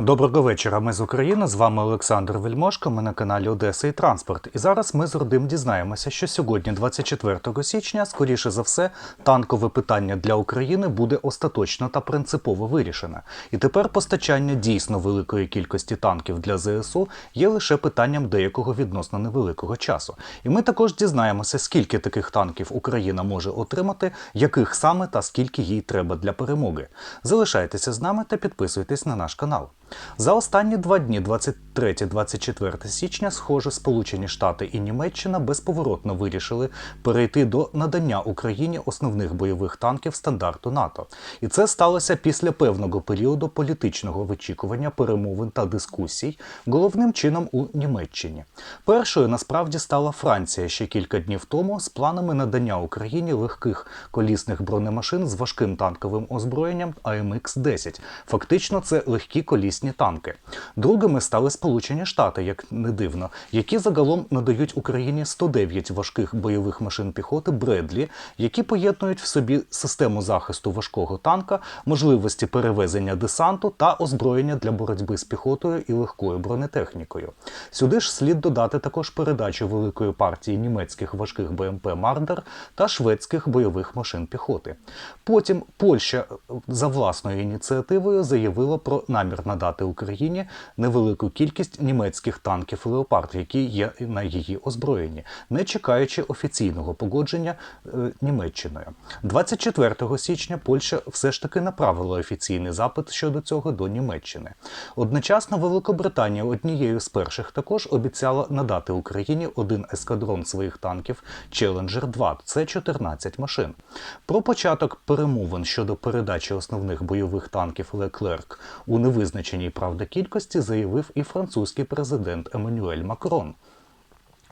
Доброго вечора. Ми з України. З вами Олександр Вельмошко. Ми на каналі Одеса і Транспорт. І зараз ми з Родим дізнаємося, що сьогодні, 24 січня, скоріше за все, танкове питання для України буде остаточно та принципово вирішене. І тепер постачання дійсно великої кількості танків для ЗСУ є лише питанням деякого відносно невеликого часу. І ми також дізнаємося, скільки таких танків Україна може отримати, яких саме та скільки їй треба для перемоги. Залишайтеся з нами та підписуйтесь на наш канал. За останні два дні, 23-24 січня, схоже, Сполучені Штати і Німеччина безповоротно вирішили перейти до надання Україні основних бойових танків стандарту НАТО. І це сталося після певного періоду політичного вичікування, перемовин та дискусій, головним чином у Німеччині. Першою насправді стала Франція ще кілька днів тому з планами надання Україні легких колісних бронемашин з важким танковим озброєнням АМХ-10. Фактично, це легкі колісні танки. Другими стали Сполучені Штати, як не дивно, які загалом надають Україні 109 важких бойових машин піхоти Бредлі, які поєднують в собі систему захисту важкого танка, можливості перевезення десанту та озброєння для боротьби з піхотою і легкою бронетехнікою. Сюди ж слід додати також передачу великої партії німецьких важких БМП Мардер та шведських бойових машин піхоти. Потім Польща е, за власною ініціативою заявила про намір надати Україні невелику кількість німецьких танків Леопард, які є на її озброєнні, не чекаючи офіційного погодження е, Німеччиною. 24 січня Польща все ж таки направила офіційний запит щодо цього до Німеччини. Одночасно Великобританія однією з перших також обіцяла надати Україні один ескадрон своїх танків Challenger 2 це 14 машин. Про початок перемовин щодо передачі основних бойових танків Леклерк у невизначеній правда кількості заявив і французький президент Еммануель Макрон.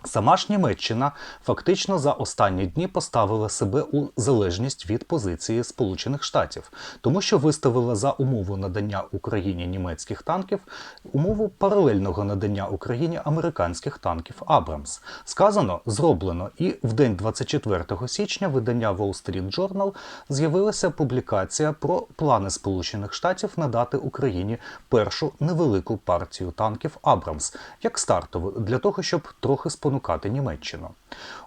Сама ж Німеччина фактично за останні дні поставила себе у залежність від позиції Сполучених Штатів, тому що виставила за умову надання Україні німецьких танків умову паралельного надання Україні американських танків Абрамс. Сказано, зроблено, і в день 24 січня видання Wall Street Journal з'явилася публікація про плани Сполучених Штатів надати Україні першу невелику партію танків Абрамс як стартову для того, щоб трохи спонукати Німеччину.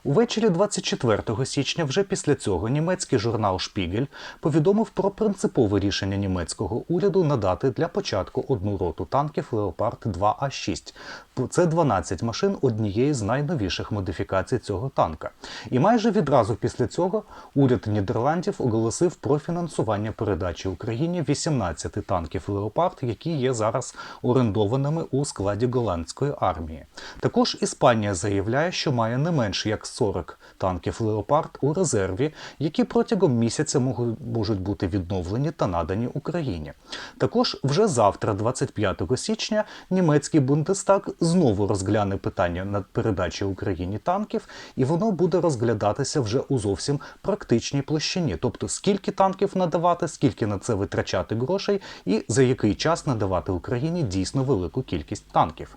Увечері 24 січня, вже після цього, німецький журнал Шпігель повідомив про принципове рішення німецького уряду надати для початку одну роту танків Леопард 2 а 6 Це 12 машин однієї з найновіших модифікацій цього танка. І майже відразу після цього уряд Нідерландів оголосив про фінансування передачі Україні 18 танків Леопард, які є зараз орендованими у складі голландської армії. Також Іспанія заявляє, що має не менш як 40 танків Леопард у резерві, які протягом місяця можуть- бути відновлені та надані Україні. Також вже завтра, 25 січня, німецький Бундестаг знову розгляне питання над передачі Україні танків, і воно буде розглядатися вже у зовсім практичній площині. Тобто, скільки танків надавати, скільки на це витрачати грошей, і за який час надавати Україні дійсно велику кількість танків.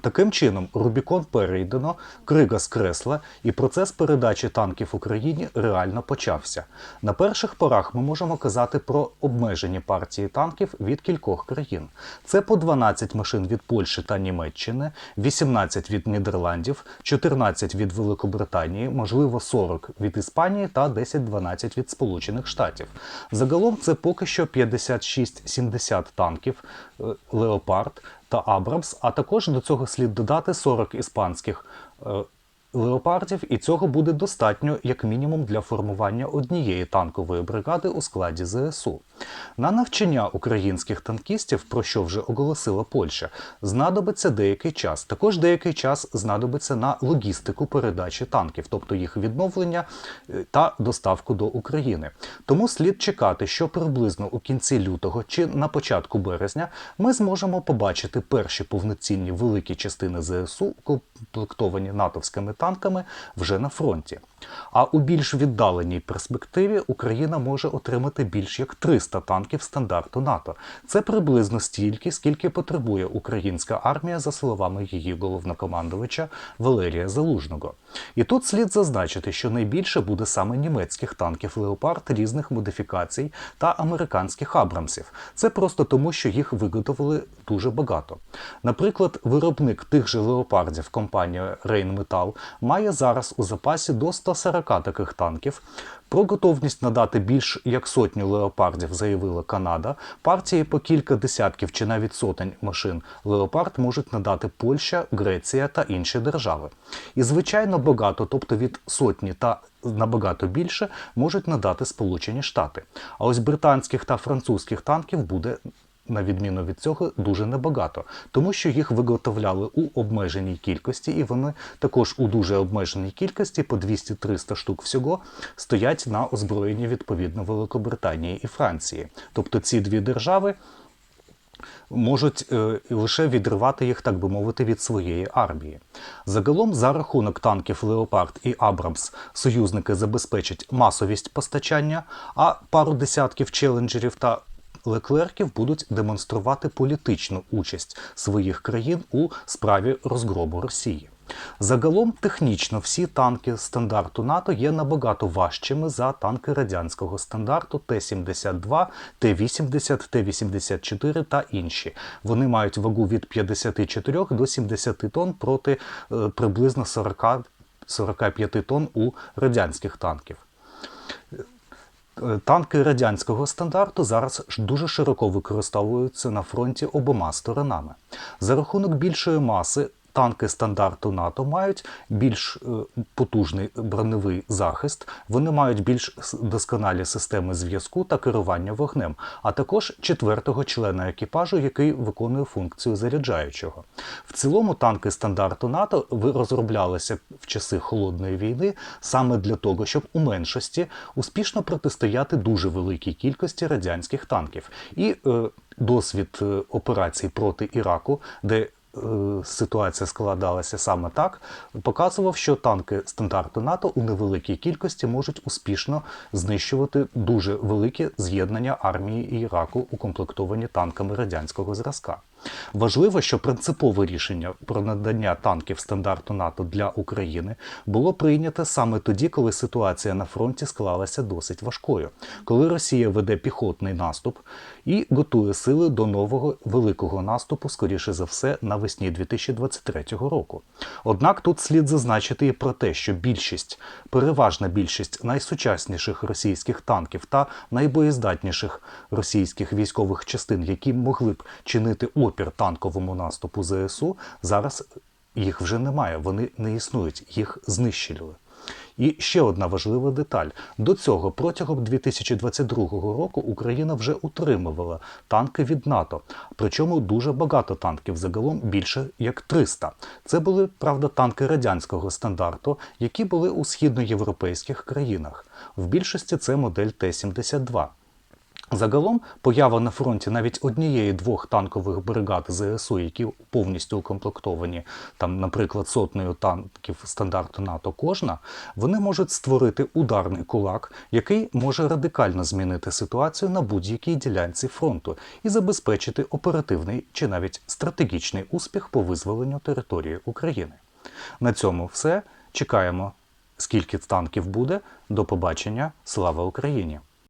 Таким чином, Рубікон перейдено, крига скресла, і процес передачі танків Україні реально почався. На перших порах ми можемо казати про обмежені партії танків від кількох країн. Це по 12 машин від Польщі та Німеччини, 18 від Нідерландів, 14 від Великобританії, можливо 40 від Іспанії та 10-12 від Сполучених Штатів. Загалом це поки що 56-70 танків е, Леопард та Абрамс, а також до цього слід додати 40 іспанських е, леопардів, і цього буде достатньо як мінімум для формування однієї танкової бригади у складі ЗСУ. На навчання українських танкістів, про що вже оголосила Польща, знадобиться деякий час. Також деякий час знадобиться на логістику передачі танків, тобто їх відновлення е, та доставку до України. Тому слід чекати, що приблизно у кінці лютого чи на початку березня ми зможемо побачити перші повноцінні великі частини ЗСУ, укомплектовані натовськими танками, вже на фронті. А у більш віддаленій перспективі Україна може отримати більш як 300 танків стандарту НАТО. Це приблизно стільки, скільки потребує українська армія, за словами її головнокомандувача Валерія Залужного. І тут слід зазначити, що найбільше буде саме німецьких танків Леопард різних модифікацій та американських Абрамсів. Це просто тому, що їх виготовили дуже багато. Наприклад, виробник тих же леопардів компанія Rheinmetall має зараз у запасі до 140 таких танків. Про готовність надати більш як сотню леопардів заявила Канада. Партії по кілька десятків чи навіть сотень машин леопард можуть надати Польща, Греція та інші держави. І звичайно багато, тобто від сотні та набагато більше, можуть надати Сполучені Штати. А ось британських та французьких танків буде на відміну від цього, дуже небагато, тому що їх виготовляли у обмеженій кількості, і вони також у дуже обмеженій кількості, по 200-300 штук всього, стоять на озброєнні відповідно Великобританії і Франції. Тобто ці дві держави. Можуть е, лише відривати їх, так би мовити, від своєї армії. Загалом, за рахунок танків Леопард і Абрамс, союзники забезпечать масовість постачання, а пару десятків челенджерів та Леклерків будуть демонструвати політичну участь своїх країн у справі розгробу Росії. Загалом, технічно всі танки стандарту НАТО є набагато важчими за танки радянського стандарту Т-72, Т-80, Т-84 та інші. Вони мають вагу від 54 до 70 тонн проти е, приблизно 40 45 тонн у радянських танків. Е, Танки радянського стандарту зараз дуже широко використовуються на фронті обома сторонами. За рахунок більшої маси. Танки стандарту НАТО мають більш е, потужний броневий захист, вони мають більш досконалі системи зв'язку та керування вогнем, а також четвертого члена екіпажу, який виконує функцію заряджаючого. В цілому танки стандарту НАТО розроблялися в часи холодної війни саме для того, щоб у меншості успішно протистояти дуже великій кількості радянських танків. І е, досвід е, операцій проти Іраку, де ситуація складалася саме так, показував, що танки стандарту НАТО у невеликій кількості можуть успішно знищувати дуже великі з'єднання армії Іраку, укомплектовані танками радянського зразка. Важливо, що принципове рішення про надання танків стандарту НАТО для України було прийнято саме тоді, коли ситуація на фронті склалася досить важкою, коли Росія веде піхотний наступ і готує сили до нового великого наступу, скоріше за все, навесні 2023 року. Однак тут слід зазначити і про те, що більшість, переважна більшість найсучасніших російських танків та найбоєздатніших російських військових частин, які могли б чинити опір танковому наступу ЗСУ, зараз їх вже немає. Вони не існують, їх знищили. І ще одна важлива деталь: до цього протягом 2022 року Україна вже утримувала танки від НАТО. Причому дуже багато танків, загалом більше як 300. Це були правда танки радянського стандарту, які були у східноєвропейських країнах. В більшості це модель Т-72. Загалом поява на фронті навіть однієї двох танкових бригад ЗСУ, які повністю укомплектовані, там, наприклад, сотнею танків стандарту НАТО кожна, вони можуть створити ударний кулак, який може радикально змінити ситуацію на будь-якій ділянці фронту і забезпечити оперативний чи навіть стратегічний успіх по визволенню території України. На цьому все. Чекаємо, скільки танків буде. До побачення. Слава Україні!